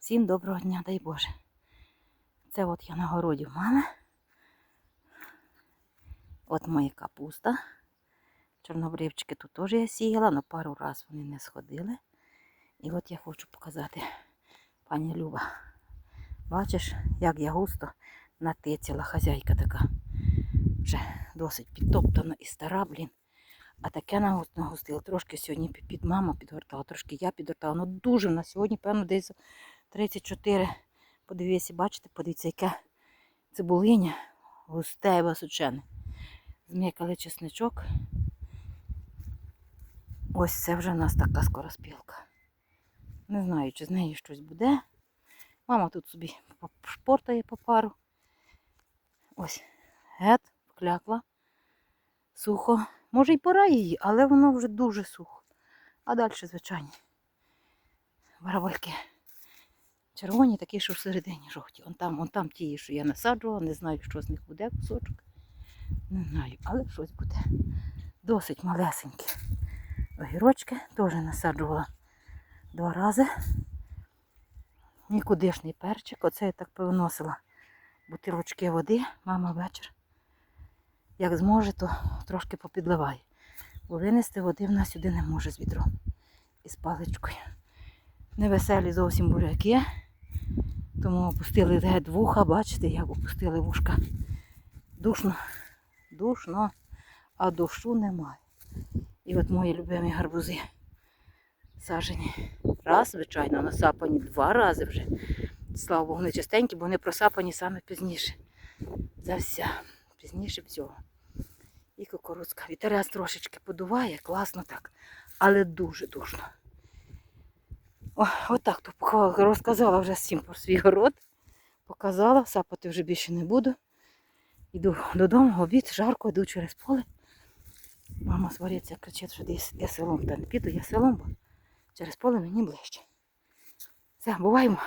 Всім доброго дня, дай Боже. Це от я на городі в мами. От моя капуста. Чорнобривчики тут теж я сіяла, але пару разів вони не сходили. І от я хочу показати, пані Люба. Бачиш, як я густо натицяла хазяйка така. Вже досить підтоптана і стара, блін. А таке нагус- нагустила. Трошки сьогодні під- під маму підгортала, трошки я підгортала. Ну дуже на сьогодні, певно, десь 34. Подивіться, бачите, подивіться, яке цибулиня густе і височене. Зм'якали чесничок. Ось це вже в нас така скороспілка. Не знаю, чи з нею щось буде. Мама тут собі шпортає по пару. Ось гет, вклякла. Сухо. Може й пора її, але воно вже дуже сухо. А далі, звичайні. Барабольки. Червоні такі, що всередині жовті. Он там, он там ті, що я насаджувала, не знаю, що з них буде кусочок. Не знаю, але щось буде. Досить малесенькі. Огірочки теж насаджувала два рази. Нікудишний перчик. Оце я так повиносила бутилочки води, мама вечір. Як зможе, то трошки попідливає. Бо винести води в нас сюди не може з відром. Із паличкою. Невеселі зовсім буряки. Тому опустили геть вуха, бачите, як опустили вушка. Душно, душно, а дощу немає. І от мої любимі гарбузи сажені. Раз, звичайно, насапані два рази вже. Слава Богу, не частенькі, бо вони просапані саме пізніше. За все. Пізніше всього. І кукурудзка. Вітерець трошечки подуває, класно так, але дуже душно. О, отак то розказала вже всім про свій город. Показала, сапати вже більше не буду. Йду додому, обід, жарко, йду через поле. Мама свариться, кричить, що десь я селом. Та не піду, я селом, бо через поле мені ближче. Все, буваємо.